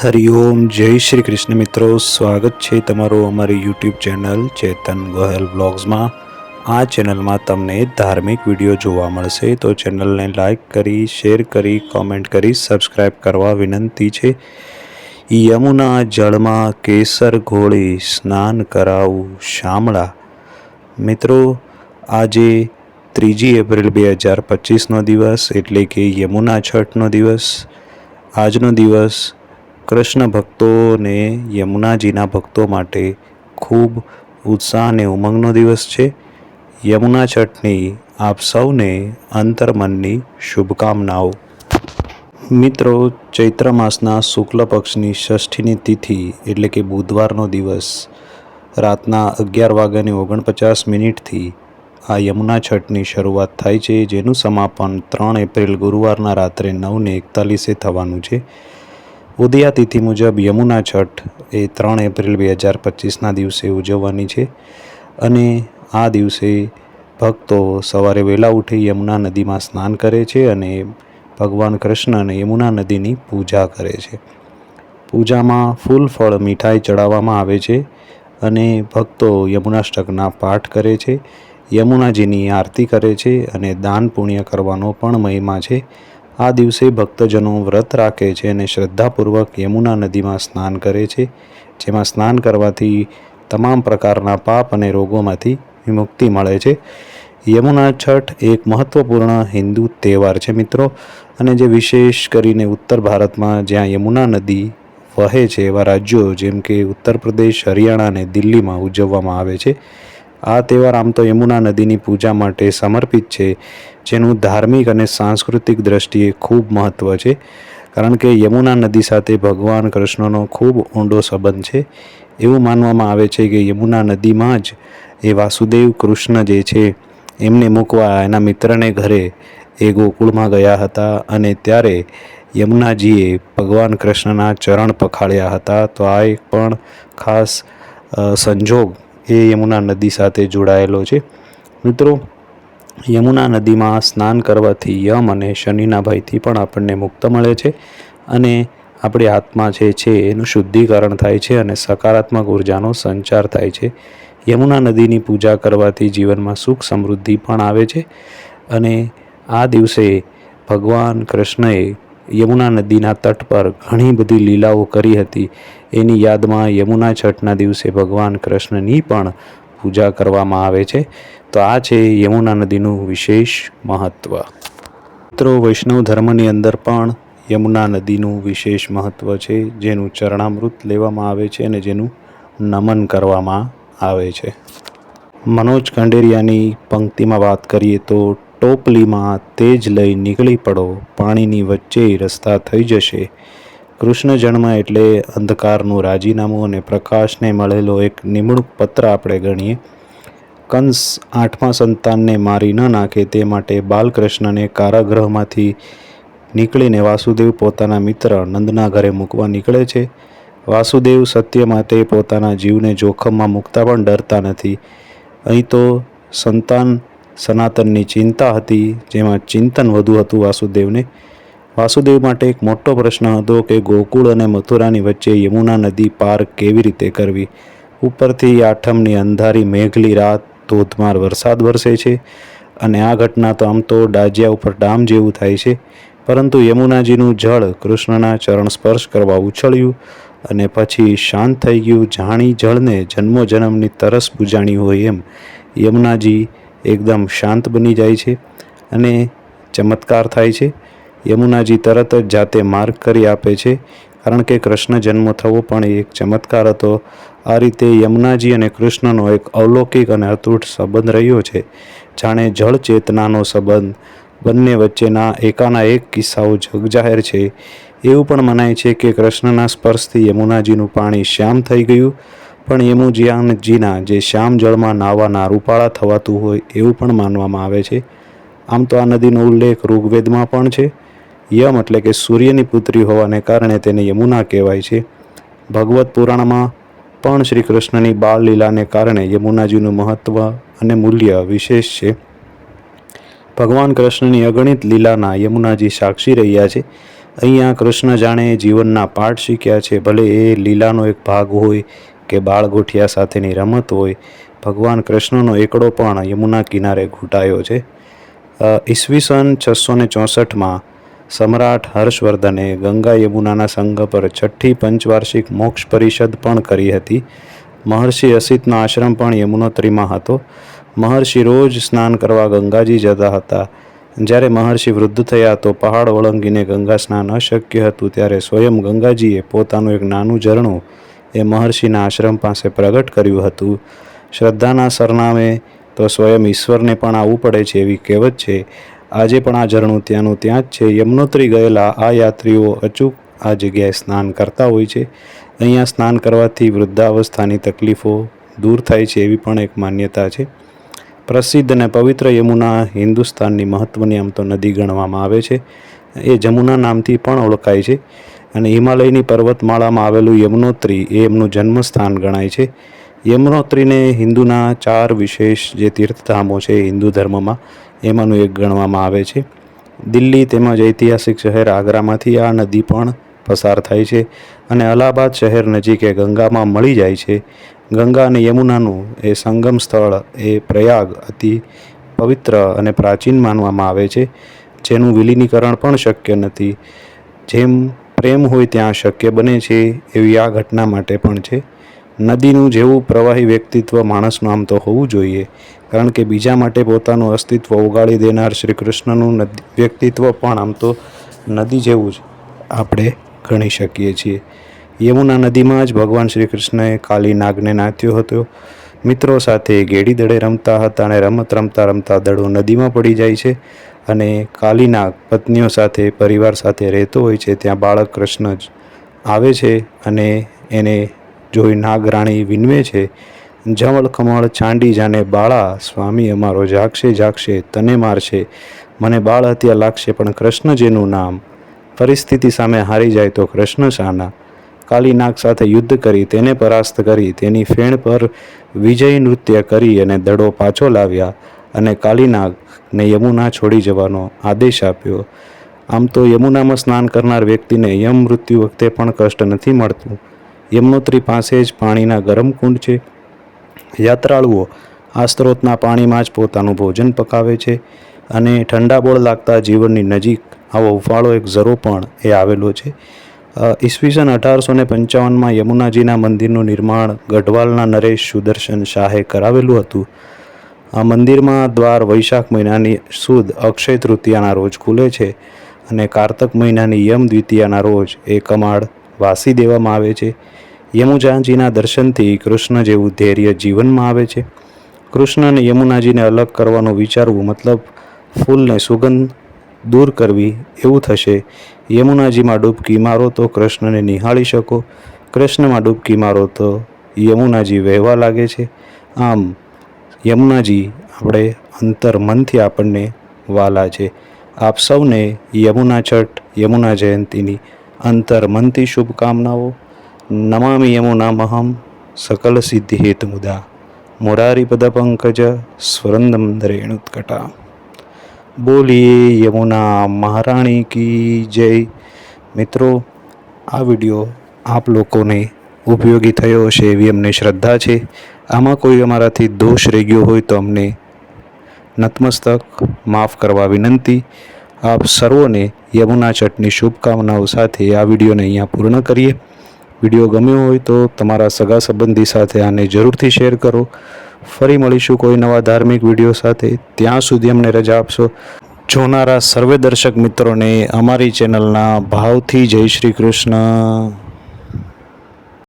હરિઓમ, જય શ્રી કૃષ્ણ મિત્રો. સ્વાગત છે તમારું અમારી યુટ્યુબ ચેનલ ચેતન ગોહેલ બ્લોગ્સમાં. આ ચેનલમાં તમને ધાર્મિક વીડિયો જોવા મળશે, તો ચેનલને લાઇક કરી, શેર કરી, કોમેન્ટ કરી સબસ્ક્રાઈબ કરવા વિનંતી છે. યમુના જળમાં કેસર ઘોળી, સ્નાન કરાવું શામળા. મિત્રો, આજે ત્રીજી એપ્રિલ બે હજાર પચીસનો દિવસ, એટલે કે યમુના છઠનો દિવસ. આજનો દિવસ કૃષ્ણ ભક્તોને યમુનાજીના ભક્તો માટે ખૂબ ઉત્સાહ અને ઉમંગનો દિવસ છે. યમુના છઠની આપ સૌને અંતર્મનની શુભકામનાઓ. મિત્રો, ચૈત્ર માસના શુક્લ પક્ષની ષષ્ઠીની તિથિ એટલે કે બુધવારનો દિવસ રાતના અગિયાર વાગ્યાની ઓગણપચાસ મિનિટથી આ યમુના છઠની શરૂઆત થાય છે, જેનું સમાપન ત્રણ એપ્રિલ ગુરુવારના રાત્રે નવને એકતાલીસે થવાનું છે. ઉદયા તિથિ મુજબ યમુના છઠ એ ત્રણ એપ્રિલ બે હજાર પચીસના દિવસે ઉજવવાની છે અને આ દિવસે ભક્તો સવારે વહેલા ઉઠી યમુના નદીમાં સ્નાન કરે છે અને ભગવાન કૃષ્ણ અને યમુના નદીની પૂજા કરે છે. પૂજામાં ફૂલ ફળ મીઠાઈ ચડાવવામાં આવે છે અને ભક્તો યમુનાષ્ટકના પાઠ કરે છે. યમુનાજીની આરતી કરે છે અને દાન પુણ્ય કરવાનો પણ મહિમા છે. આ દિવસે ભક્તજનો વ્રત રાખે છે અને શ્રદ્ધાપૂર્વક યમુના નદીમાં સ્નાન કરે છે, જેમાં સ્નાન કરવાથી તમામ પ્રકારના પાપ અને રોગોમાંથી વિમુક્તિ મળે છે. યમુના છઠ એક મહત્વપૂર્ણ હિન્દુ તહેવાર છે મિત્રો, અને જે વિશેષ કરીને ઉત્તર ભારતમાં જ્યાં યમુના નદી વહે છે એવા રાજ્યો જેમ કે ઉત્તર પ્રદેશ, હરિયાણા અને દિલ્હીમાં ઉજવવામાં આવે છે. આ તહેવાર આમ તો યમુના નદીની પૂજા માટે સમર્પિત છે, જેનું ધાર્મિક અને સાંસ્કૃતિક દ્રષ્ટિએ ખૂબ મહત્ત્વ છે. કારણ કે યમુના નદી સાથે ભગવાન કૃષ્ણનો ખૂબ ઊંડો સંબંધ છે. એવું માનવામાં આવે છે કે યમુના નદીમાં જ એ વાસુદેવ કૃષ્ણ જે છે, એમને મૂકવા એના મિત્રને ઘરે એ ગોકુળમાં ગયા હતા અને ત્યારે યમુનાજીએ ભગવાન કૃષ્ણના ચરણ પખાળ્યા હતા. તો આ એક પણ ખાસ સંજોગ એ યમુના નદી સાથે જોડાયેલો છે. મિત્રો, યમુના નદીમાં સ્નાન કરવાથી યમ અને શનિના ભયથી પણ આપણને મુક્ત મળે છે અને આપણી આત્મા જે છે એનું શુદ્ધિકરણ થાય છે અને સકારાત્મક ઉર્જાનો સંચાર થાય છે. યમુના નદીની પૂજા કરવાથી જીવનમાં સુખ સમૃદ્ધિ પણ આવે છે અને આ દિવસે ભગવાન કૃષ્ણએ યમુના નદીના તટ પર ઘણી બધી લીલાઓ કરી હતી. એની યાદમાં યમુના છઠના દિવસે ભગવાન કૃષ્ણની પણ પૂજા કરવામાં આવે છે. તો આ છે યમુના નદીનું વિશેષ મહત્ત્વ મિત્રો, વૈષ્ણવ ધર્મની અંદર પણ યમુના નદીનું વિશેષ મહત્ત્વ છે, જેનું ચરણામૃત લેવામાં આવે છે અને જેનું નમન કરવામાં આવે છે. મનોજ ખંડેરિયાની પંક્તિમાં વાત કરીએ તો ટોપલીમાં તેજ લઈ નીકળી પડો, પાણીની વચ્ચે રસ્તા થઈ જશે. કૃષ્ણ જન્મ એટલે અંધકારનું રાજીનામું અને પ્રકાશને મળેલો એક નિમણૂક પત્ર આપણે ગણીએ. કંસ આઠમા સંતાનને મારી ન નાખે તે માટે બાલકૃષ્ણને કારાગૃહમાંથી નીકળીને વાસુદેવ પોતાના મિત્ર નંદના ઘરે મૂકવા નીકળે છે. વાસુદેવ સત્ય માટે પોતાના જીવને જોખમમાં મૂકતા પણ ડરતા નથી. અહીં તો સંતાન સનાતનની ચિંતા હતી, જેમાં ચિંતન વધુ હતું વાસુદેવને. વાસુદેવ માટે એક મોટો પ્રશ્ન હતો કે ગોકુળ અને મથુરાની વચ્ચે યમુના નદી પાર કેવી રીતે કરવી? ઉપરથી આઠમની અંધારી મેઘલી રાત ધોધમાર વરસાદ વરસે છે અને આ ઘટના તો આમ તો ડાજિયા ઉપર ડામ જેવું થાય છે. પરંતુ યમુનાજીનું જળ કૃષ્ણના ચરણ સ્પર્શ કરવા ઉછળ્યું અને પછી શાંત થઈ ગયું. જાણી જળને જન્મો જન્મની તરસ બુજાણી હોય એમ યમુનાજી એકદમ શાંત બની જાય છે અને ચમત્કાર થાય છે. યમુનાજી તરત જ જાતે માર્ગ કરી આપે છે. કારણ કે કૃષ્ણ જન્મ થવો પણ એક ચમત્કાર હતો. આ રીતે યમુનાજી અને કૃષ્ણનો એક અવલૌકિક અને અતૂટ સંબંધ રહ્યો છે. જાણે જળ ચેતનાનો સંબંધ. બંને વચ્ચેના એકાના એક કિસ્સાઓ જગજાહેર છે. એવું પણ મનાય છે કે કૃષ્ણના સ્પર્શથી યમુનાજીનું પાણી શ્યામ થઈ ગયું. પણ યમુજિયાનજીના જે શ્યામ જળમાં નાવાના રૂપાળા થવાતું હોય એવું પણ માનવામાં આવે છે. આમ તો આ નદીનો ઉલ્લેખ ઋગ્વેદમાં પણ છે. યમ એટલે કે સૂર્યની પુત્રી હોવાને કારણે તેને યમુના કહેવાય છે. ભગવત પુરાણમાં પણ શ્રી કૃષ્ણની બાળ લીલાને કારણે યમુનાજીનું મહત્ત્વ અને મૂલ્ય વિશેષ છે. ભગવાન કૃષ્ણની અગણિત લીલાના યમુનાજી સાક્ષી રહ્યા છે. અહીંયા કૃષ્ણ જાણે જીવનના પાઠ શીખ્યા છે. ભલે એ લીલાનો એક ભાગ હોય કે બાળગોઠિયા સાથેની રમત હોય, ભગવાન કૃષ્ણનો એકડો પણ યમુના કિનારે ઘૂંટાયો છે. ઈસવીસન છસો ને ચોસઠમાં સમ્રાટ હર્ષવર્ધને ગંગા યમુનાના સંઘ પર છઠ્ઠી પંચવાર્ષિક મોક્ષ પરિષદ પણ કરી હતી. મહર્ષિ અસિતનો આશ્રમ પણ યમુનોત્રીમાં હતો. મહર્ષિ રોજ સ્નાન કરવા ગંગાજી જતા હતા. જ્યારે મહર્ષિ વૃદ્ધ થયા તો પહાડ ઓળંગીને ગંગા સ્નાન અશક્ય હતું, ત્યારે સ્વયં ગંગાજીએ પોતાનું એક નાનું ઝરણું એ મહર્ષિના આશ્રમ પાસે પ્રગટ કર્યું હતું. શ્રદ્ધાના સરનામે તો સ્વયં ઈશ્વરને પણ આવવું પડે છે એવી કહેવત છે. આજે પણ આ ઝરણું ત્યાંનું ત્યાં જ છે. યમનોત્રી ગયેલા આ યાત્રીઓ અચૂક આ જગ્યાએ સ્નાન કરતા હોય છે. અહીંયા સ્નાન કરવાથી વૃદ્ધાવસ્થાની તકલીફો દૂર થાય છે એવી પણ એક માન્યતા છે. પ્રસિદ્ધ અને પવિત્ર યમુના હિન્દુસ્તાનની મહત્ત્વની આમ તો નદી ગણવામાં આવે છે. એ જમુના નામથી પણ ઓળખાય છે. અને હિમાલયની પર્વતમાળામાં આવેલું યમનોત્રી એ એમનું જન્મસ્થાન ગણાય છે. યમનોત્રીને હિન્દુના ચાર વિશેષ જે તીર્થધામો છે હિન્દુ ધર્મમાં એમાંનું એક ગણવામાં આવે છે. દિલ્હી તેમજ ઐતિહાસિક શહેર આગ્રામાંથી આ નદી પણ પસાર થાય છે અને અલ્હાબાદ શહેર નજીકે ગંગામાં મળી જાય છે. ગંગા અને યમુનાનું એ સંગમ સ્થળ એ પ્રયાગ અતિ પવિત્ર અને પ્રાચીન માનવામાં આવે છે. જેનું વિલીનીકરણ પણ શક્ય નથી. જેમ પ્રેમ હોય ત્યાં શક્ય બને છે એવી આ ઘટના માટે પણ છે. નદીનું જેવું પ્રવાહી વ્યક્તિત્વ માણસનું આમ તો હોવું જોઈએ, કારણ કે બીજા માટે પોતાનું અસ્તિત્વ ઉગાડી દેનાર શ્રી કૃષ્ણનું વ્યક્તિત્વ પણ આમ તો નદી જેવું જ આપણે ગણી શકીએ છીએ. યમુના નદીમાં જ ભગવાન શ્રી કૃષ્ણએ કાલી નાગને નાથ્યો હતો. મિત્રો સાથે ગેડી દડે રમતા હતા અને રમત રમતા રમતા દડો નદીમાં પડી જાય છે. અને કાલીના પત્નીઓ સાથે, પરિવાર સાથે રહેતો હોય છે, ત્યાં બાળક કૃષ્ણ જ આવે છે અને એને જોઈ નાગરાણી વિનવે છે. જમળ કમળ ચાંડી જાને બાળા, સ્વામી, અમારો જાગશે જાગશે, તને મારશે. મને બાળ હત્યા લાગશે, પણ કૃષ્ણ જેનું નામ પરિસ્થિતિ સામે હારી જાય તો કૃષ્ણ શાના. કાલી નાગ સાથે યુદ્ધ કરી, તેને પરાસ્ત કરી, તેની ફેણ પર વિજય નૃત્ય કરી અને દડો પાછો લાવ્યા. અને કાલીનાગને યમુના છોડી જવાનો આદેશ આપ્યો. આમ તો યમુનામાં સ્નાન કરનાર વ્યક્તિને યમ મૃત્યુ વખતે પણ કષ્ટ નથી મળતું. યમનોત્રી પાસે જ પાણીના ગરમ કુંડ છે. યાત્રાળુઓ આ સ્ત્રોતના પાણીમાં જ પોતાનું ભોજન પકાવે છે અને ઠંડા બોળ લાગતા જીવનની નજીક આવો ઉફાળો એક ઝરો પણ એ આવેલો છે. ઈસવીસન અઢારસો ને પંચાવનમાં યમુનાજીના મંદિરનું નિર્માણ ગઢવાલના નરેશ સુદર્શન શાહે કરાવેલું હતું. આ મંદિરમાં દ્વાર વૈશાખ મહિનાની સુદ અક્ષય તૃતીયાના રોજ ખુલે છે અને કારતક મહિનાની યમ દ્વિતીયાના રોજ એ કમાડ વાસી દેવામાં આવે છે. યમુજાજીના દર્શનથી કૃષ્ણ જેવું ધૈર્ય જીવનમાં આવે છે. કૃષ્ણ અને યમુનાજીને અલગ કરવાનું વિચારવું મતલબ ફૂલને સુગંધ દૂર કરવી એવું થશે. યમુનાજીમાં ડૂબકી મારો તો કૃષ્ણને નિહાળી શકો. કૃષ્ણમાં ડૂબકી મારો તો યમુનાજી વહેવા લાગે છે. આમ યમુનાજી, આપણે અંતર મનથી આપણને વાલા છે. આપ સૌને યમુના છઠ, યમુના જયંતીની અંતર મનથી શુભકામનાઓ. નમામિ યમુના મહમ સકલ સિદ્ધિ હેત મુદા. મોરારી પદ પંકજ, સ્વરંદમ રેણુત્કટા બોલીએ યમુના મહારાણી કી જય. મિત્રો, આ વીડિયો આપ લોકોને ઉપયોગી થયો હશે એવી અમને શ્રદ્ધા છે. આમાં કોઈ અમારાથી દોષ રહી ગયો હોય તો અમને નતમસ્તક માફ કરવા વિનંતી. આપ સર્વોને યમુના ચટની શુભકામનાઓ સાથે આ વિડીયોને અહીંયા પૂર્ણ કરીએ. વીડિયો ગમ્યો હોય તો તમારા સગા સંબંધી સાથે આને જરૂરથી શેર કરો. ફરી મળીશું કોઈ નવા ધાર્મિક વીડિયો સાથે. ત્યાં સુધી અમને રજા આપશો. જોનારા સર્વે દર્શક મિત્રોને અમારી ચેનલના ભાવથી જય શ્રી કૃષ્ણ.